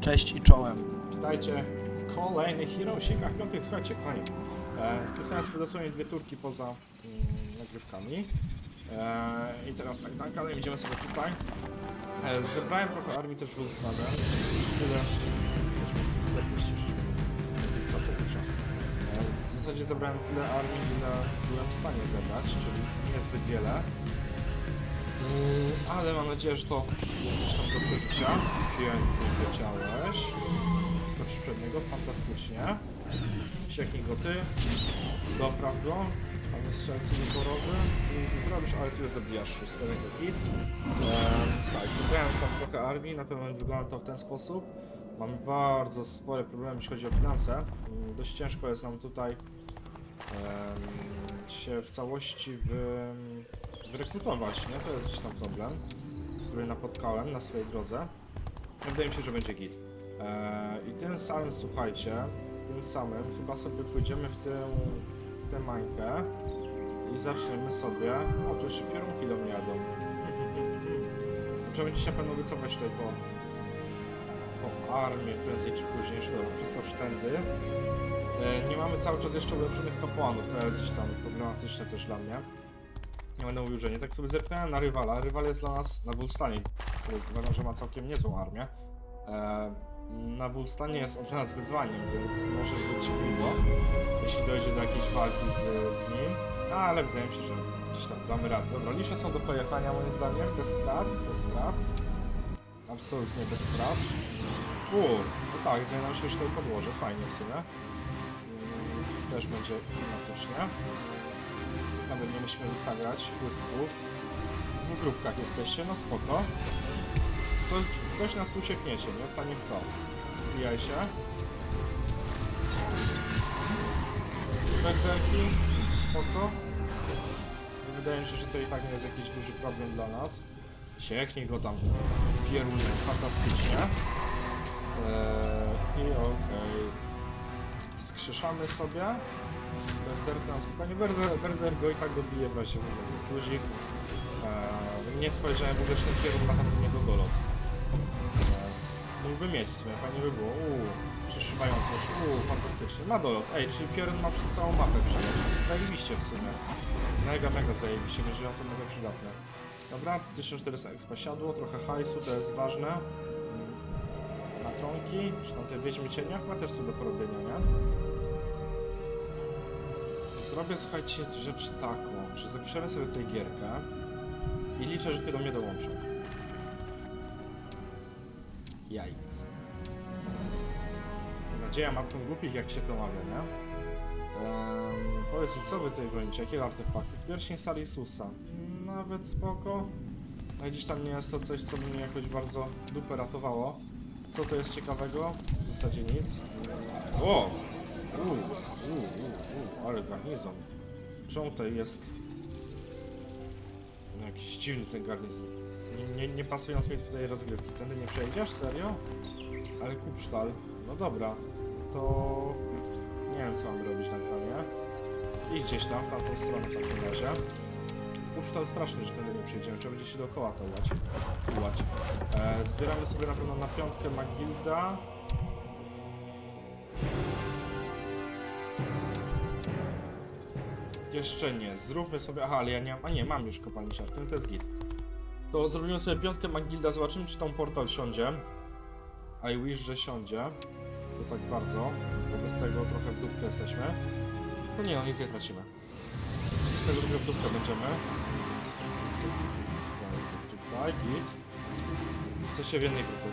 Cześć i czołem. Witajcie w kolejnych Heroesicach. No to słuchajcie, kochani. E, teraz dosłownie dwie turki poza mm, nagrywkami. E, I teraz tak, tak, ale idziemy sobie tutaj. E, zebrałem trochę armii też w Ulsnagę. Tyle. E, w zasadzie zebrałem tyle armii, ile byłem w stanie zebrać, czyli niezbyt wiele. Mm, Ale mam nadzieję, że to jest coś tam do przeżycia. Pięknie leciałeś. Skoczysz przed niego, fantastycznie. Sieknij go ty. Dopraw go. Mamy strzelcy wyborowy. Nie wiem co zrobisz, ale ty już dobijasz szóstkę, więc jest git. Ehm, tak, zebrałem tam trochę armii, na ten moment wygląda to w ten sposób. Mamy bardzo spore problemy, jeśli chodzi o finanse. Mm, Dość ciężko jest nam tutaj się w całości wy, wyrekrutować, nie? To jest gdzieś tam problem, który napotkałem na swojej drodze. Wydaje mi się, że będzie git. Eee, I tym samym, słuchajcie, tym samym chyba sobie pójdziemy w tę, w tę mańkę i zaczniemy sobie... O, tu jeszcze pierunki do mnie jadą. Trzeba będzie się pewno wycofać tutaj po, po armię prędzej czy później. Dobra, przeskocz tędy. E, Nie mamy cały czas jeszcze ulepszonych kapłanów, to jest gdzieś tam problematyczne też dla mnie. Nie będę mówił, że nie. Tak sobie zerknąłem na rywala. Rywal jest dla nas na Wulstanie, który uważam, że ma całkiem niezłą armię. E, na Wulstanie jest on dla nas wyzwaniem, więc może być długo, jeśli dojdzie do jakiejś walki z, z nim. Ale wydaje mi się, że gdzieś tam damy radę. Dobra, lisze są do pojechania moim zdaniem, bez strat, bez strat. Absolutnie bez strat. Uuu, no tak, zmienia nam się już tutaj podłoże, fajnie w sumie. Mm, Też będzie klimatycznie. Nawet nie musimy wystawiać błysków. W grupkach jesteście, no spoko. Co, coś nas tu siekniecie, nie? Panie w co? Wbijaj się. Berserki, spoko. Wydaje mi się, że to i tak nie jest jakiś duży problem dla nas. Sieknij go tam pierunek fantastycznie. Eee. Wskrzeszamy sobie. Berserk na spokojnie. Berserk go i tak dobije w razie w. Eee, nie spojrzałem w ogóle, że ten kierun ma tam do niego dolot. Eee, mógłby mieć w sumie, fajnie by było. Uuu, przeszywający oczy. Uuu, fantastycznie. Ma dolot. Ej, czyli Piorun ma przez całą mapę przelot. Zajebiście w sumie. Mega, mega zajebiście. Będzie to mega przydatne. Dobra, 1400 expa siadło, trochę hajsu, to jest ważne. Matronki, czy tam te wiedźmy cienia, chyba też są do porobienia, nie? Zrobię, słuchajcie, rzecz taką, że zapiszemy sobie tutaj gierkę i liczę, że do mnie dołączą. Jajc. Nadzieja matką głupich, jak się to mawia, nie? Um, powiedz mi, co wy tutaj bronicie? Jakiego artefaktu? Pierścień Salisusa. Nawet spoko. No i gdzieś tam nie jest to coś, co mnie jakoś bardzo dupę ratowało. Co to jest ciekawego? W zasadzie nic. O! Uuu, uuu, uuu, ale garnizon. Czemu to jest... No, jakiś dziwny ten garnizon. Nie, nie, nie pasując mi tutaj rozgrywki. Tędy nie przejdziesz? Serio? Ale kupsztal. No dobra. To... Nie wiem, co mam robić na planie. Idź gdzieś tam, w tamtą stronę w takim razie. Kupsztal straszny, że tędy nie przejdziemy. Trzeba będzie się dookoła to łać. Łać. E, zbieramy sobie na pewno na piątkę Magilda. Jeszcze nie. Zróbmy sobie... Aha, ale ja nie mam... A nie, mam już kopalnię siarkę, no to jest git. To zrobimy sobie piątkę Magilda, zobaczymy czy tą portal siądzie. I wish, że siądzie. To tak bardzo. Bo bez tego trochę w dupkę jesteśmy. No nie, no nic nie tracimy. Z tego trochę w dupkę będziemy. Tutaj, git. Chce się w jednej grupie.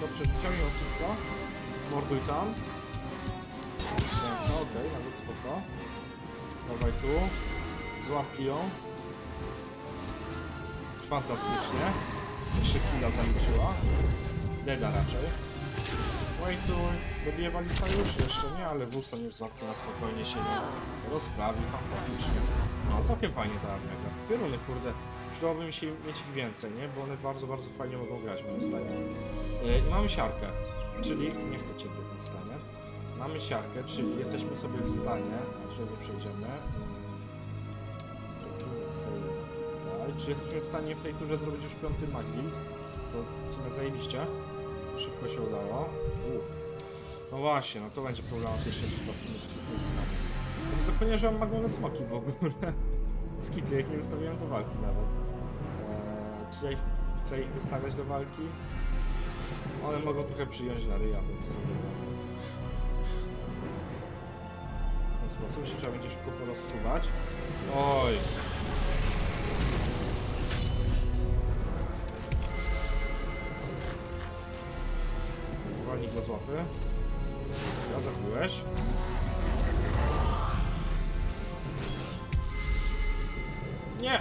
Dobrze, wyciągnij wszystko. Morduj tam. Okej, nawet spoko. Dawaj tu. Złap ją. Fantastycznie. Jeszcze chwila zaliczyła. Deda raczej. Wejtuj. Dobije Walisa już? Jeszcze nie, ale Wilson już zamknie na spokojnie się nie rozprawi. Fantastycznie. No, całkiem fajnie ta armia. Pioruny, kurde. Przydałoby mi się mieć ich więcej, nie? Bo one bardzo, bardzo fajnie mogą grać, moim zdaniem. Yy, I mamy siarkę. Czyli, nie chcę cię w stanie. Mamy siarkę, czyli jesteśmy sobie w stanie, jeżeli przejdziemy. Zrobimy sobie. Czy jesteśmy w stanie w tej turze zrobić już piąty Magild? To w sumie zajebiście. Szybko się udało. U. No właśnie, no to będzie problematyczne chyba z tymi. Ja zapomniałem, że mam magowe smoki w ogóle. Skity, ja ich nie wystawiłem do walki nawet. Eee, czy ja ich chcę ich wystawiać do walki? One mogą trochę przyjąć na ryja, więc sobie ten sposób się trzeba będzie szybko porozsuwać. Oj! Walnik go z łapy. Ja zabiłeś. Nie!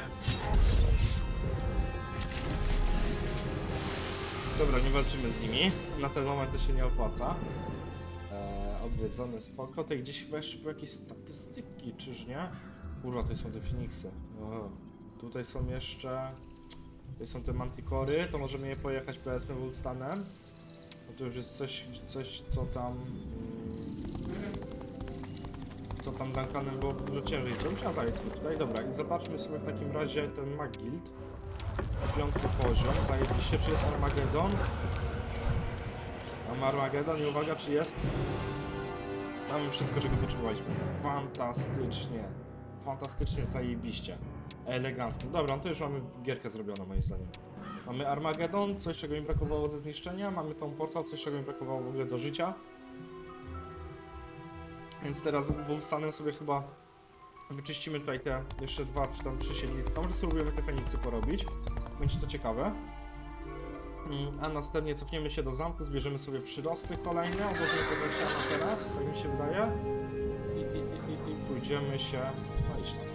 Dobra, nie walczymy z nimi. Na ten moment to się nie opłaca. Odwiedzone spoko. Tutaj gdzieś chyba jeszcze były jakieś statystyki, czyż nie? Kurwa, to są te Phoenixy. Tutaj są jeszcze... Tutaj są te Mantikory, to możemy je pojechać powiedzmy Wulstanem. No to już jest coś, coś co tam... mm, Co tam Duncanem było dużo ciężej zrobić, a zajdźmy tutaj. Dobra, i zobaczmy sobie w takim razie ten Magild. Piąty poziom, zajebiście, czy jest Armageddon? Mam Armageddon i uwaga, czy jest? Mamy wszystko, czego potrzebowaliśmy. Fantastycznie. Fantastycznie, zajebiście. Elegancko. Dobra, no to już mamy gierkę zrobioną moim zdaniem. Mamy Armageddon, coś czego mi brakowało do zniszczenia, mamy tą portal, coś czego mi brakowało w ogóle do życia. Więc teraz Wolstanem sobie chyba wyczyścimy tutaj te jeszcze dwa czy tam trzy siedliska. Może spróbujemy te Feniksy porobić. Będzie to ciekawe. Mm, A następnie cofniemy się do zamku, zbierzemy sobie przyrosty kolejne, odłożymy tego siana teraz, tak mi się wydaje. I, i, i, i, i pójdziemy się... No idź tam.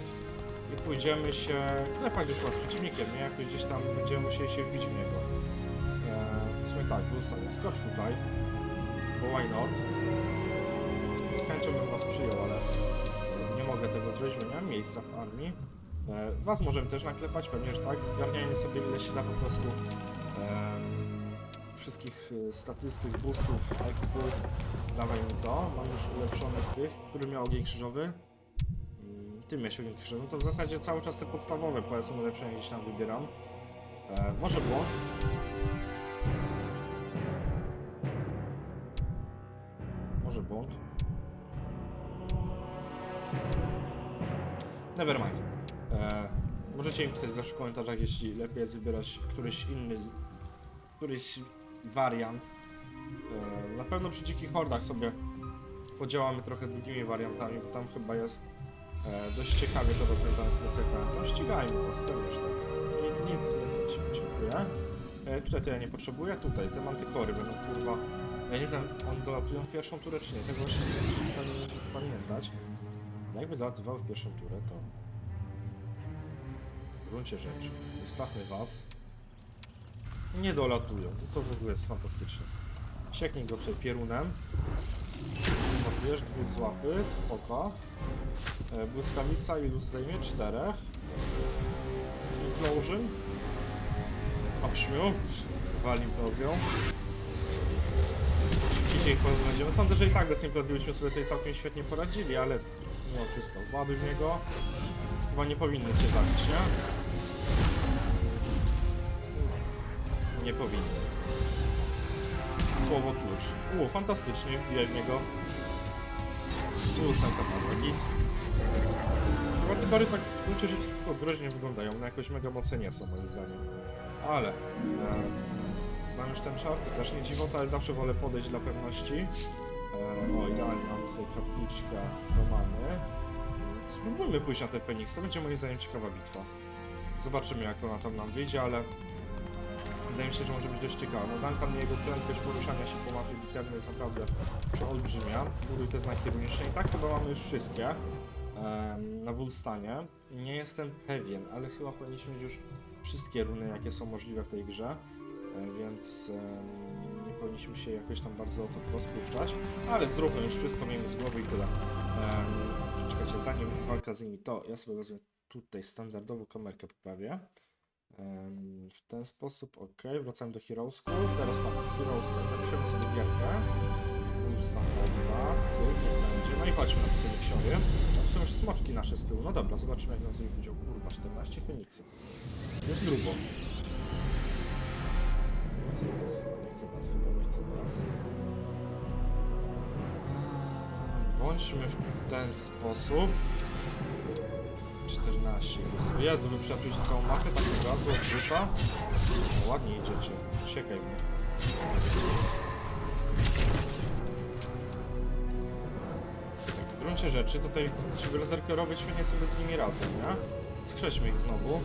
I pójdziemy się klepać już chyba z przeciwnikiem, nie? Jakoś gdzieś tam będziemy musieli się wbić w niego. Eee, w sumie tak, skocz tutaj. Bo why not? Z chęcią bym was przyjął, ale nie mogę tego zrobić, bo nie mam miejsca w armii. E, Was możemy też naklepać, pewnie, że tak. Zgarniajmy sobie ile się da po prostu wszystkich e, statystyk, boostów, expów. Dawaj mi to. Mam już ulepszonych tych, który miał ogień krzyżowy. Mm, Ty miałeś ogień krzyżowy. No to w zasadzie cały czas te podstawowe powiedzmy ulepszenia gdzieś tam wybieram. E, może błąd. Może błąd. Nevermind. E, możecie mi pisać zawsze w komentarzach, jeśli lepiej jest wybierać któryś inny, któryś wariant. E, na pewno przy dzikich hordach sobie podziałamy trochę drugimi wariantami, bo tam chyba jest e, dość ciekawie to rozwiązane z ja pamiętam. Ścigajmy was, pewnie, tak. I, nic nie tracimy, dziękuję. E, tutaj to ja nie potrzebuję, tutaj te mantykory będą kurwa... Ja nie wiem, one dolatują w pierwszą turę czy nie, tego właśnie nie jestem w stanie nic pamiętać. Jakby dolatywały w pierwszą turę, to w gruncie rzeczy ustawmy was. Nie dolatują, to w ogóle jest fantastyczne. Sieknij go tutaj pierunem. Ładujesz dwóch z łapy, spoko. E, błyskawica ilu zdejmie? Czterech. Implosion. Obśmiu. Wali implozją. Dzisiaj będziemy. Sądzę, że i tak Implosion byśmy sobie tutaj całkiem świetnie poradzili, ale mimo wszystko. Ładuj w niego. Chyba nie powinny cię zabić, nie? Nie powinny. Słowo klucz. U, fantastycznie, wbijaj w niego. Tu git. Chyba te bary tak w gruncie rzeczy groźnie wyglądają, no jakoś mega mocne nie są moim zdaniem. Ale... E, znam już ten czar, to też nie dziwota, ale zawsze wolę podejść dla pewności. E, o, idealnie mam tutaj kapliczkę Romany. Spróbujmy pójść na ten Feniks, to będzie moim zdaniem ciekawa bitwa. Zobaczymy jak ona tam nam wyjdzie, ale wydaje mi się, że może być dość ciekawa. No Duncan jego prędkość poruszania się po mapie bitewnej jest naprawdę przeolbrzymia. Buduj te znaki runiczne i tak chyba mamy już wszystkie em, na Wulstanie. Nie jestem pewien, ale chyba powinniśmy mieć już wszystkie runy, jakie są możliwe w tej grze, e, więc em, nie powinniśmy się jakoś tam bardzo o to rozpuszczać, ale zróbmy już wszystko, miejmy z głowy i tyle. Em, czekajcie, zanim walka z nimi, to ja sobie wezmę tutaj standardową kamerkę poprawię. W ten sposób, ok, wracamy do Heroesku. Teraz tak, w Heroesku zapiszemy sobie gierkę. Ustawowa, cyk, będzie. No i chodźmy na te. A w sumie już smoczki nasze z tyłu. No dobra, zobaczymy jak nas będzie. Kurwa, 14 Feniksów. Jest grubo. Nie chcę was, nie chcę was, chyba nie chcę. Eee, Bądźmy w ten sposób. 14 jest. Jezu, wy przelatujecie całą mapę tak od razu od rzuta? No, ładnie idziecie. Siekaj mnie. W gruncie rzeczy tutaj ci berserkerowie świetnie sobie z nimi radzą, nie? Skrześmy ich znowu.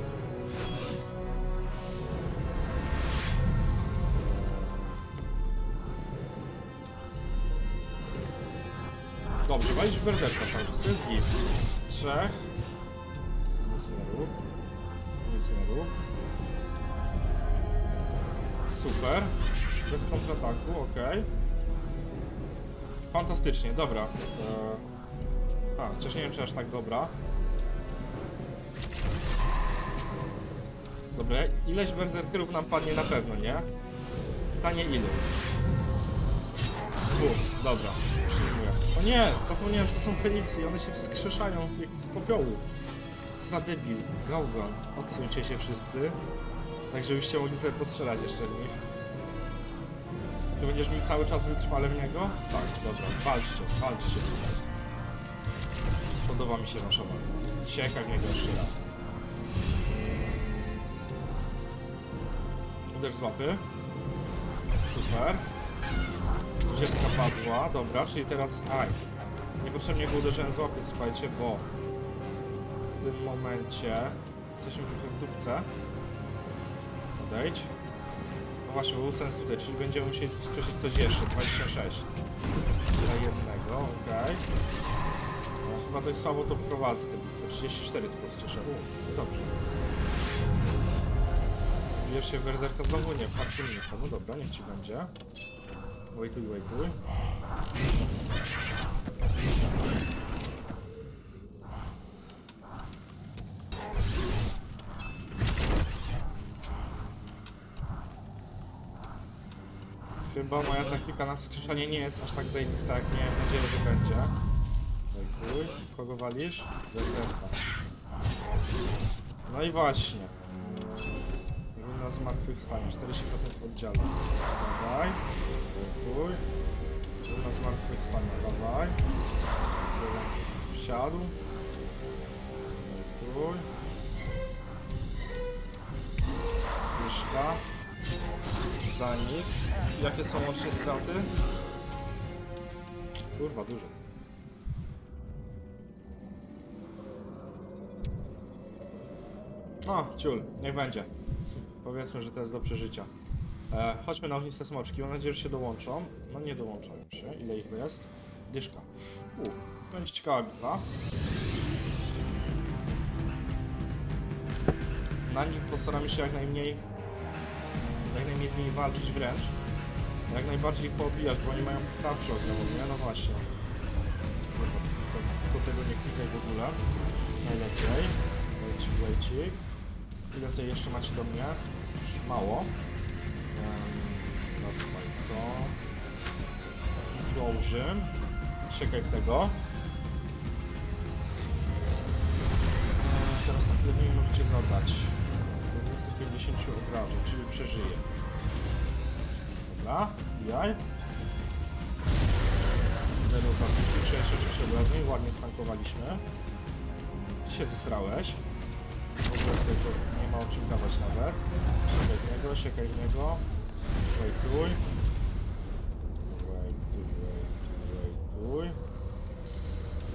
Dobrze, walisz w berserka cały czas, to jest git. Trzech. Nic nie rób. Nic nie rób. Super. Bez kontrataku, ok. Fantastycznie, dobra. Eee... A, chociaż nie wiem czy aż tak dobra. Dobra, ileś berserkerów nam padnie na pewno, nie? Pytanie ilu? Dwóch, dobra, przyjmuję. O nie, zapomniałem, że to są Feliksy one się wskrzeszają z, jak z Co za debil, Gaugan. Odsuńcie się wszyscy. Tak, żebyście mogli sobie postrzelać jeszcze w nich. Ty będziesz mi cały czas wytrwale w niego? Tak, dobra, walczcie, walczcie. Podoba mi się wasza walka. Siekaj w niego jeszcze raz. Uderz z łapy. Super. 20 padła, dobra, czyli teraz... Aj, niepotrzebnie go uderzyłem z łapy, słuchajcie, bo tym momencie jesteśmy w dupce. Odejdź. No właśnie, był sens tutaj, czyli będziemy musieli wskrzesić coś jeszcze, 26. Dla jednego, okej. No, chyba dość słabo to prowadzę, te bitwy. 34 tylko skrzesza. No dobrze. Bierz się berserka znowu? Nie, harpunnicza. No dobra, niech ci będzie. Wejtuj, wejtuj. Chyba moja taktyka na wskrzeszanie nie jest aż tak zajebista, jak miałem nadzieję, że będzie. Wejtuj. Kogo walisz? Berserka. No i właśnie. Runa zmartwychwstania, 40% oddziału. Dawaj. Wejtuj. Runa zmartwychwstania, dawaj. Wsiadł. Wejtuj. Myszka. Za nic. Jakie są łącznie straty? Kurwa, duże. O, ciul, niech będzie. Powiedzmy, że to jest do przeżycia. E, chodźmy na ogniste smoczki. Mam nadzieję, że się dołączą. No nie dołączają się. Ile ich jest? Dyszka. U, będzie ciekawa bitwa. Na nim postaramy się jak najmniej jak najmniej z nimi walczyć wręcz. Jak najbardziej poobijać, bo oni mają tarczę nie? No właśnie. To tego nie klikaj w ogóle. Najlepiej. Wejcik, wejcik. Ile tutaj jeszcze macie do mnie? Już mało. Dawaj to. Dobrze. Siekaj tego. Teraz na tyle nie możecie zadać. Do 250 obrażeń, czyli przeżyje. Dobra, jaj. Zero zabitych, 66 obrażeń, ładnie stankowaliśmy. Ty się zesrałeś. W tutaj to nie ma o czym gadać nawet. Siekaj niego, siekaj niego. Wejtuj. Wejtuj.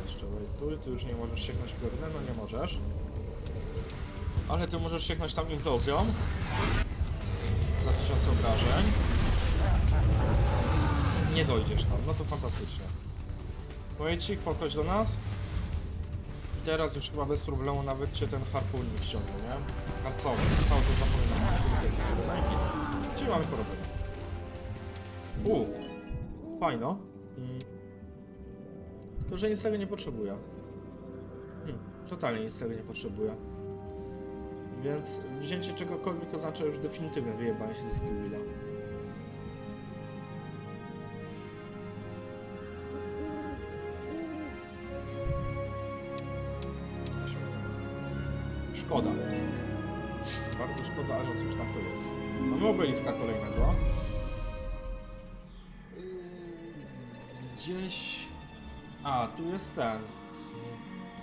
Jeszcze wejtuj. Ty już nie możesz sieknąć piorunę? No nie możesz. Ale ty możesz sięgnąć tam implozją. Za tysiąc obrażeń. Nie dojdziesz tam, no to fantastycznie. Wojcik, podchodź do nas. I teraz już chyba bez problemu nawet cię ten harpunik ściągnął, nie? Harcowy, cały zapominam, to git. Czyli mamy porobienie. U, fajno. Tylko, że nic tego nie potrzebuję. Hmm, totalnie nic tego nie potrzebuję. Więc wzięcie czegokolwiek oznacza już definitywne wyjebanie się ze Skillwilla. Szkoda. Bardzo szkoda, ale no cóż, tak to jest. Mamy obeliska kolejnego. gdzieś... A, tu jest ten.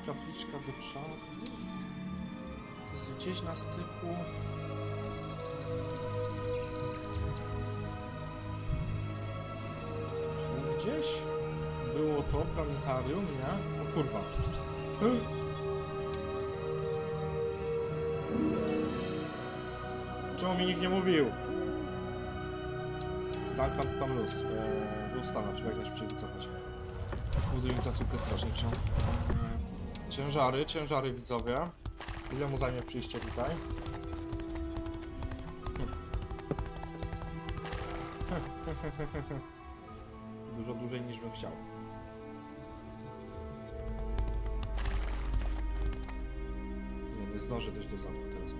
Kapliczka do czarnych. Jest gdzieś na styku... Gdzieś było to planetarium, nie? O kurwa. Czemu mi nikt nie mówił? Duncan tam luz. Eee, był stana, trzeba jak najszybciej wycofać. Budujmy placówkę strażniczą. Ciężary, ciężary widzowie. Ile mu zajmie przyjście tutaj? Dużo dłużej niż bym chciał. Nie, nie zdążę dojść do zamku teraz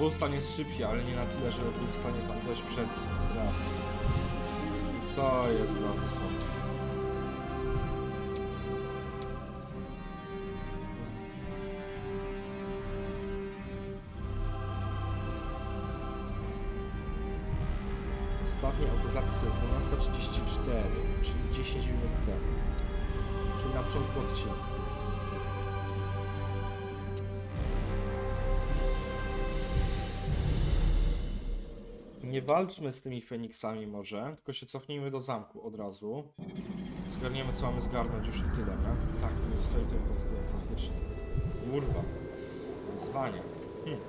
przed. Był w stanie szybki, ale nie na tyle, żeby był w stanie tam dojść przed raz. To jest bardzo słabe. Ostatni autozapis jest 12.34, czyli 10 minut temu. Czyli na początku odcinka. Nie walczmy z tymi Feniksami może, tylko się cofnijmy do zamku od razu. Zgarniemy co mamy zgarnąć już i tyle, nie? Tak, nie stoi ten pod tym faktycznie. Kurwa. Zwanie. Hmm.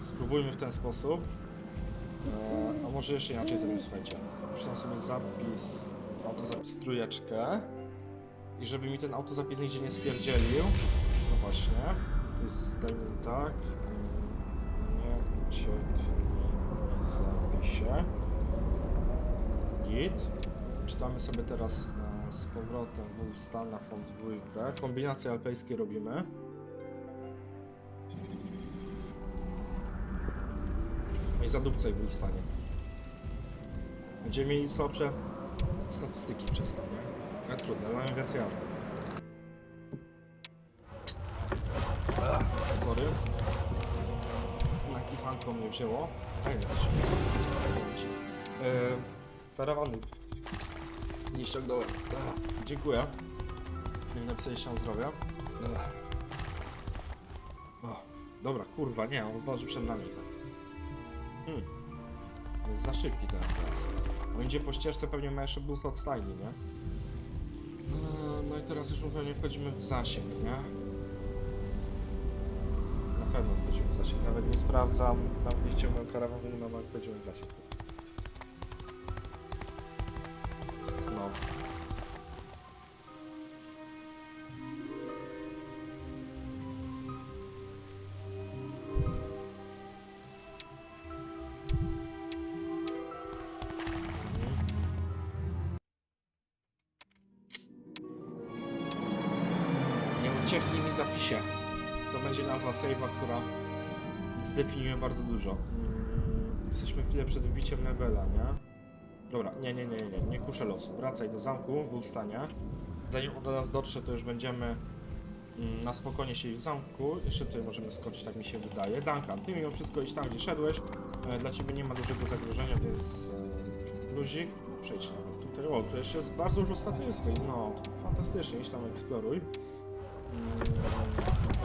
Spróbujmy w ten sposób. Eee, a może jeszcze inaczej zrobimy, słuchajcie. Przyszedłem sobie zapis, autozapis trójeczkę. I żeby mi ten autozapis nigdzie nie spierdzielił. No właśnie. To jest, dajmy tak. Nie ucieknij w zapisie. Git. Czytamy sobie teraz e, z powrotem na font dwójkę. Kombinacje alpejskie robimy. No i zadupcaj był w stanie. Będziemy mieli słabsze statystyki przez to, nie? Trudno, ale mamy więcej. Ach, Sorry. Na kichanko mnie wzięło. Eee, Karawany. Nie ściągnąłem. Ach, Dziękuję. Nie napisałeś się zdrowia. Ach. O, dobra, kurwa, nie, on zdąży przed nami. Tak. Hmm. Jest za szybki ten teraz. On idzie po ścieżce, pewnie ma jeszcze boost od stajni, nie? Eee, No i teraz już pewnie wchodzimy w zasięg, nie? Zasięg. Nawet nie sprawdzam, tam gdzie ściągnąłem karawanu, no ale wchodzimy w zasięg. No. Nie ucieknij mi zapisie. To będzie nazwa save'a, która zdefiniuje bardzo dużo. Mm, Jesteśmy chwilę przed wbiciem levela, nie? Dobra, nie, nie, nie, nie, nie kuszę losu. Wracaj do zamku w Ulstanie. Zanim on do nas dotrze, to już będziemy mm, na spokojnie siedzieć w zamku. Jeszcze tutaj możemy skoczyć, tak mi się wydaje. Duncan, ty mimo wszystko idź tam, gdzie szedłeś. E, Dla ciebie nie ma dużego zagrożenia, więc e, luzik. Przejdź nawet tutaj. O, tu jeszcze jest bardzo dużo statystyk. No, fantastycznie, idź tam eksploruj.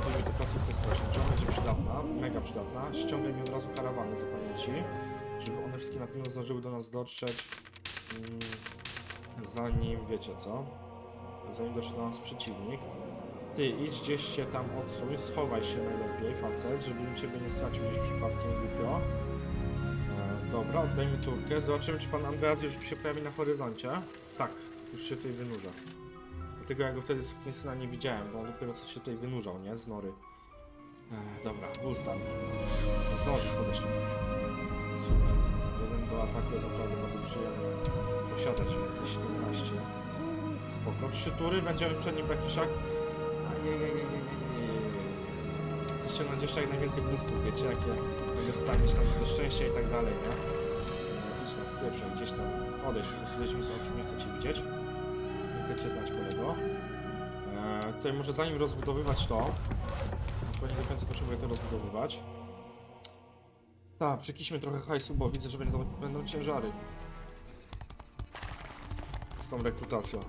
Podajmy tę placówkę strażniczą, będzie przydatna, mega przydatna. Ściągaj mi od razu karawany za pamięci, żeby one wszystkie na pewno zdążyły do nas dotrzeć, mm, zanim, wiecie co, zanim dotrze do nas przeciwnik. Ty idź gdzieś się tam odsuń, schowaj się najlepiej, facet, żebym ciebie nie stracił gdzieś przypadkiem głupio. E, dobra, oddajmy turkę, zobaczymy czy pan Andreas już się pojawi na horyzoncie. Tak, już się tutaj wynurza. Dlatego ja go wtedy z syna nie widziałem, bo on dopiero co się tutaj wynurzał, nie? Z nory. Ech, dobra, Gustan. Zdążysz podejść tutaj. Super. Jeden do ataku jest naprawdę bardzo przyjemny posiadać więcej 17. Spoko. Trzy tury, będziemy przed nim jak szak. Chcę ściągnąć jeszcze jak najwięcej boostów, wiecie, jakie będzie wstaniesz tam do szczęścia i tak dalej, nie? Idź tam, spieprzaj, gdzieś tam odejść, po prostu z oczu, nie chcę cię widzieć. Chcę cię znać, kolego. E, tutaj może zanim rozbudowywać to, bo nie do końca potrzebuję to rozbudowywać. Tak, przekiśmy trochę hajsu, bo widzę, że będą, będą ciężary. Z tą rekrutacją.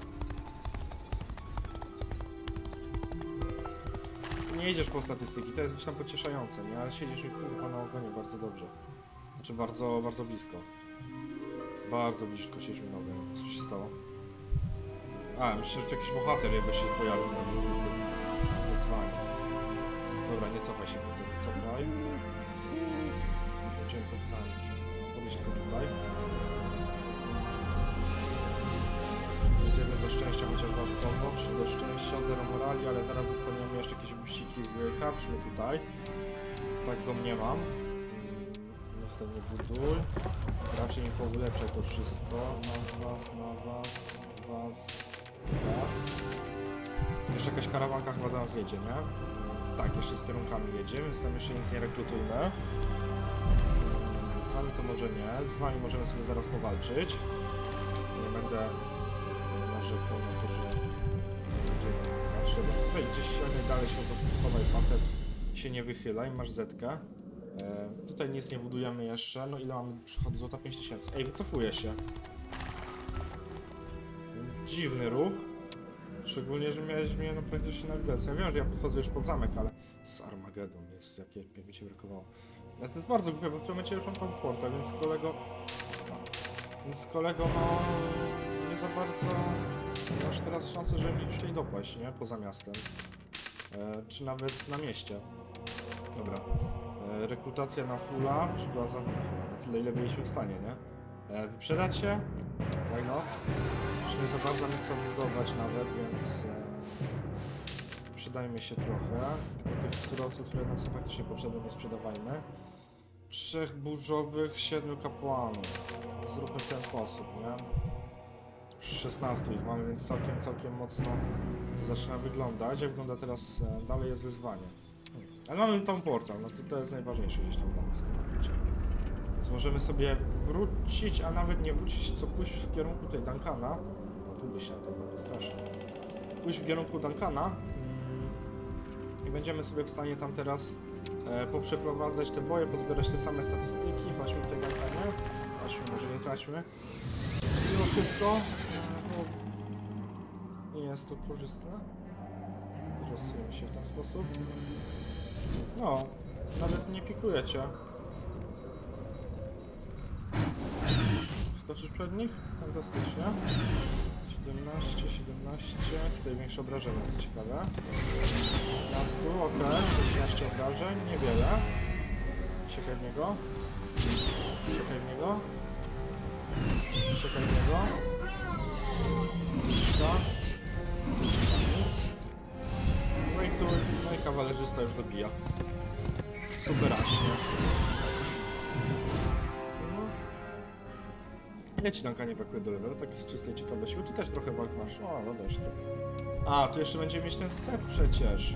Nie idziesz po statystyki, to jest gdzieś tam pocieszające, nie? Ale siedzisz mi kurwa na ogonie bardzo dobrze. Znaczy bardzo, bardzo blisko. Bardzo blisko siedzisz na ogonie. Co się stało? A, myślę, że to jakiś bohater jakby się pojawił na niezwykłym wyzwanie. Dobra, nie cofaj się potem, nie cofaj. Wziąłem sami. Podejść tylko tutaj. Zjemy do szczęścia chociaż dodatkowo, 3 do szczęścia, 0 morali, ale zaraz dostaniemy jeszcze jakieś gusiki z karczmy tutaj. Tak domniemam. Mm, Następnie buduj. Raczej nie poulepszaj to wszystko. Na was, na was, was, was. Jeszcze jakaś karawanka chyba do nas jedzie, nie? Tak, jeszcze z kierunkami jedzie, więc tam jeszcze nic nie rekrutujmy. Z wami to może nie, z wami możemy sobie zaraz powalczyć. Nie będę narzekał na to, że będzie walczył. Tutaj gdzieś ściągnij dalej się po facet, się nie wychylaj, masz zetkę. E, tutaj nic nie budujemy jeszcze, no ile mamy przychodu złota 5000. Ej, wycofuję się. Dziwny ruch. Szczególnie, że miałeś mnie no praktycznie na widelcu. Ja wiem, że ja podchodzę już pod zamek, ale z Armagedon jest, jak, jak mi się brakowało. Ale to jest bardzo głupie, bo w tym momencie już mam tam porta, więc kolego... Więc kolego, no... Nie za bardzo masz teraz szansę, żeby już tutaj dopaść, nie? Poza miastem. E, czy nawet na mieście. Dobra. E, rekrutacja na fulla, przeprowadzam na fulla, na tyle ile byliśmy w stanie, nie? E, wyprzedać się? Why not? Już nie za bardzo mamy co budować nawet, więc e, przydajmy się trochę. Tylko tych surowców, które nam są faktycznie potrzebne, nie sprzedawajmy. Trzech burzowych, siedmiu kapłanów. Zróbmy w ten sposób, nie? 16 ich mamy, więc całkiem, całkiem mocno to zaczyna wyglądać. Jak wygląda teraz, e, dalej jest wyzwanie. Ale mamy tam portal, no to, to jest najważniejsze gdzieś tam dla nas w tym momencie. Więc możemy sobie wrócić, a nawet nie wrócić, co pójść w kierunku tej Duncana. O, tu by się to było strasznie. Pójść w kierunku Duncana mm, i będziemy sobie w stanie tam teraz e, poprzeprowadzać te boje, pozbierać te same statystyki. Chodźmy w tej Duncanie. Chodźmy, może nie traćmy. Mimo wszystko e, no, nie jest to korzystne. Rozsujemy się w ten sposób. No, nawet nie pikuje cię. Wskoczyć przed nich? Fantastycznie. 17, 17. Tutaj większe obrażenia, co ciekawe. 15, ok. 16 obrażeń, niewiele. Siekaj w niego. Siekaj w niego. Siekaj w niego. Liczka. Nic. No i tu, no i kawalerzysta już dobija. Superaśnie. Ile ci Danka nie brakuje do levelu, tak z czystej ciekawości, bo ty też trochę walk masz. O, dobra, jeszcze trochę. A, tu jeszcze będziemy mieć ten set przecież.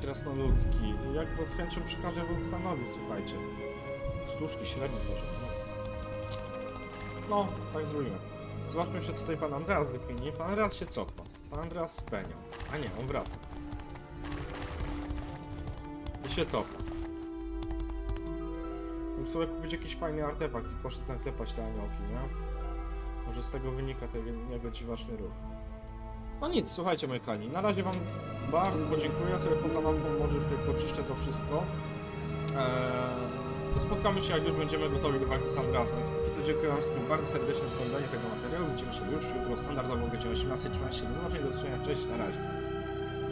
Krasnoludzki. Jak go z chęcią przekażę Wulkstanowi, słuchajcie. Stuszki, średni poziom. No. no, tak zrobimy. Zobaczmy jeszcze, tutaj pan Andreas wykmieni. Pan Andreas się cofa. Pan Andreas spenia. A nie, on wraca. I się cofa. Mógł sobie kupić jakiś fajny artefakt i poszedł naklepać te aniołki, nie? Może z tego wynika ten jego dziwaczny ruch. No nic, słuchajcie moi kochani, na razie wam bardzo podziękuję, ja sobie poza mapą może już tutaj poczyszczę to wszystko. Eee, spotkamy się jak już będziemy gotowi do walki z Andreasem, więc póki co dziękuję wam wszystkim bardzo serdecznie za oglądanie tego materiału, widzimy się już jutro standardowo godzinie 18.13, do zobaczenia, do zobaczenia, cześć, na razie.